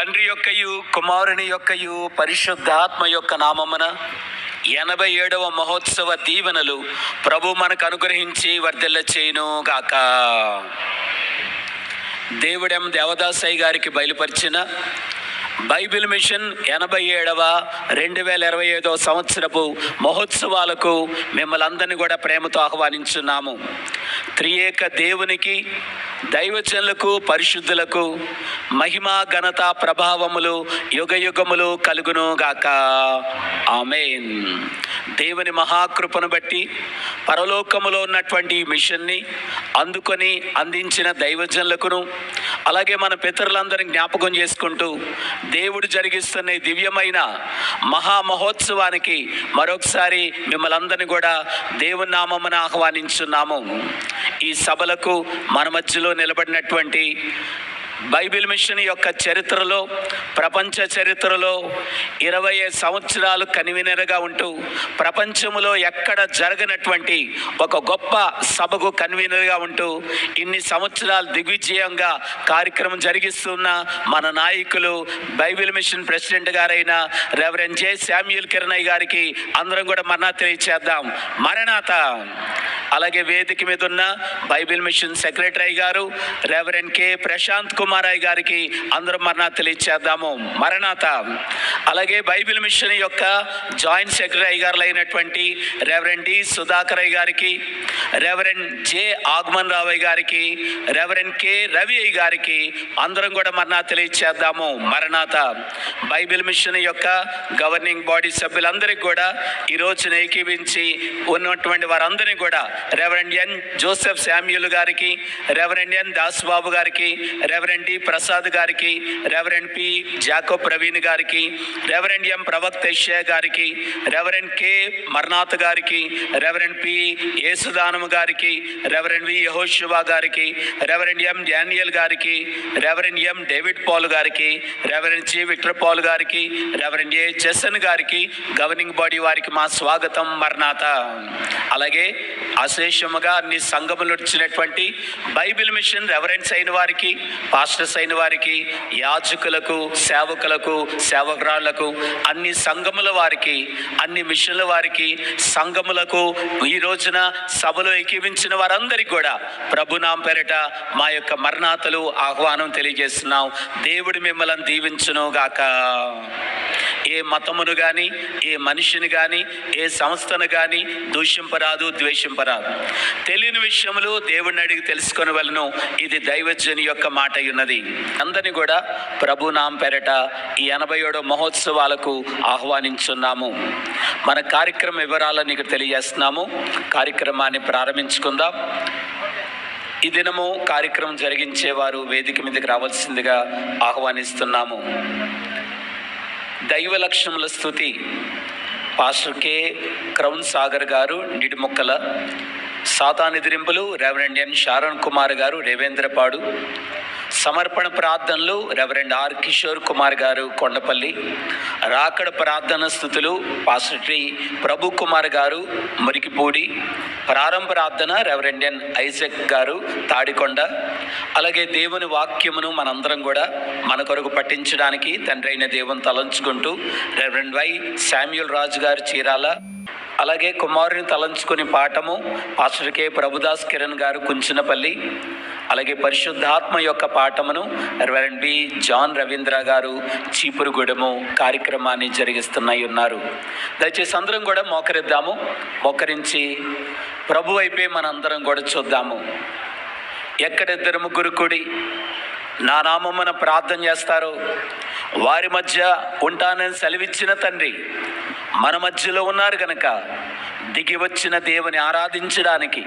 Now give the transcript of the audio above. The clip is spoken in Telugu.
తండ్రి యొక్కయు కుమారుని యొక్కయు పరిశుద్ధాత్మ యొక్క నామమున ఎనభై ఏడవ మహోత్సవ దీవెనలు ప్రభు మనకు అనుగ్రహించి వర్ధిల్ల చేయును గాక. దేవుడెం దేవదాసయ్య గారికి బయలుపరిచిన బైబిల్ మిషన్ ఎనభై ఏడవ రెండు వేల ఇరవై ఐదవ సంవత్సరపు మహోత్సవాలకు మిమ్మల్ని అందరినీ కూడా ప్రేమతో ఆహ్వానించున్నాము. త్రియేక దేవునికి దైవజనులకు పరిశుద్ధులకు మహిమ ఘనత ప్రభావములు యుగ యుగములు కలుగును గాక. ఆమెన్. దేవుని మహాకృపను బట్టి పరలోకములో ఉన్నటువంటి మిషన్ని అందుకొని అందించిన దైవజనులకును అలాగే మన పితరులందరిని జ్ఞాపకం చేసుకుంటూ దేవుడు జరిగిస్తున్న ఈ దివ్యమైన మహా మహోత్సవానికి మరొకసారి మిమ్మల్ని అందరినీ కూడా దేవుని నామమున ఆహ్వానించున్నాము. ఈ సభలకు మన మధ్యలో నిలబడినటువంటి బైబిల్ మిషన్ యొక్క చరిత్రలో ప్రపంచ చరిత్రలో ఇరవై సంవత్సరాలు కన్వీనర్గా ఉంటూ ప్రపంచంలో ఎక్కడ జరగనటువంటి ఒక గొప్ప సభకు కన్వీనర్గా ఉంటూ ఇన్ని సంవత్సరాలు దిగ్విజయంగా కార్యక్రమం జరిగిస్తున్న మన నాయకులు బైబిల్ మిషన్ ప్రెసిడెంట్ గారైన రెవరెండ్ జే. శామ్యూల్ కిరణయ్య గారికి అందరం కూడా మరణా తెలియచేద్దాం. మరణాత అలాగే వేదిక మీద ఉన్న బైబిల్ మిషన్ సెక్రటరీ గారు రెవరెండ్ కె. ప్రశాంత్ కుమార్ రాయ్ గారికి అందరం మరణాత తెలియచేద్దాము మరణాత. అలాగే బైబిల్ మిషన్ యొక్క జాయింట్ సెక్రటరీ గారు అయినటువంటి రెవరెండ్ డి. సుధాకర్ అయ్య గారికి రెవరెండ్ జె. ఆగ్మన్ రావయ్య గారికి రెవరెండ్ కె. రవి అయ్య గారికి అందరం కూడా మరణా తెలియచేద్దాము మరణాత. బైబిల్ మిషన్ యొక్క గవర్నింగ్ బాడీ సభ్యులందరికీ కూడా ఈ ఏకీవించి ఉన్నటువంటి వారందరినీ కూడా రెవరెండ్ ఎన్ జోసెఫ్ శామ్యుల్ గారికి రెవరెండ్ ఎన్ దాస్ బాబు గారికి రెవరెండ్ డి ప్రసాద్ గారికి రెవరెండ్ పి జాకో ప్రవీణ్ గారికి రెవరెండ్ ఎం ప్రవక్త యెషయా గారికి రెవరెండ్ కె మర్నాథ్ గారికి రెవరెండ్ పి యేసుదానము గారికి reverend V Yehoshuva garu reverend M Daniel garu reverend M David Paul garu reverend G Victor Paul garu reverend A Jason garu governing body వారికి మా స్వాగతం మర్నాథ అలాగే అశేషముగా అన్ని సంఘములు వచ్చినటువంటి బైబిల్ మిషన్ రెవరెన్స్ అయిన వారికి పాస్టర్స్ అయిన వారికి యాజకులకు సేవకులకు సేవకురాళ్ళకు అన్ని సంఘముల వారికి అన్ని మిషన్ల వారికి సంఘములకు ఈ రోజున సభలో ఎక్కివించిన వారందరికీ కూడా ప్రభునాం పేరిట మా యొక్క మరణాతలు ఆహ్వానం తెలియజేస్తున్నాం. దేవుడు మిమ్మల్ని దీవించును గాక ఏ మతమును కానీ ఏ మనిషిని కానీ ఏ సంస్థను కానీ దూషింపరాదు ద్వేషింపరాదు. తెలియని విషయములు దేవుణ్ణి అడిగి తెలుసుకొని వలను ఇది దైవజని యొక్క మాట ఉన్నది అందరిని కూడా ప్రభు నాం పెరట ఈ ఎనభై ఏడో మహోత్సవాలకు ఆహ్వానించున్నాము. మన కార్యక్రమ వివరాలను ఇక్కడ తెలియజేస్తున్నాము. కార్యక్రమాన్ని ప్రారంభించుకుందాం. ఈ దినము కార్యక్రమం జరిగించేవారు వేదిక మీదకి రావాల్సిందిగా ఆహ్వానిస్తున్నాము. దైవ లక్ష్యముల స్థుతి పాస్టర్ కె. క్రౌన్ సాగర్ గారు నిడిమొక్కల. సాతానిదిరింపులు రెవరెండ్ ఎన్ శారణ్ కుమార్ గారు రేవేంద్రపాడు. సమర్పణ ప్రార్థనలు రెవరెండ్ ఆర్ కిషోర్ కుమార్ గారు కొండపల్లి రాకడ ప్రార్థన స్థుతులు పాస్టర్ శ్రీ ప్రభు కుమార్ గారు మురికిపూడి ప్రారంభ ప్రార్థన రెవరెండ్ ఎన్ ఐజక్ గారు తాడికొండ అలాగే దేవుని వాక్యమును మనందరం కూడా మన కొరకు పఠించడానికి తండ్రి అయిన దేవుని తలంచుకుంటూ reverend Y Samuel Raju garu Chirala అలాగే కుమారుని తలంచుకుని పాఠము పాస్టర్ కె ప్రభుదాస్ కిరణ్ గారు కుంచినపల్లి అలాగే పరిశుద్ధాత్మ యొక్క పాఠమును రెవరెండ్ బి జాన్ రవీంద్ర గారు చీపురుగూడెము కార్యక్రమాన్ని జరిగిస్తున్నాయి ఉన్నారు. దయచేసి అందరం కూడా మోకరిద్దాము. మోకరించి ప్రభు వైపే మనందరం కూడా చూద్దాము. ఎక్కడిద్దరు ముగ్గురు కూడి నా నామమున ప్రార్థన చేస్తారో? వారి మధ్య ఉంటానని సెలవిచ్చిన తండ్రి మన మధ్యలో ఉన్నారు కనుక దిగి వచ్చిన దేవుని ఆరాధించడానికి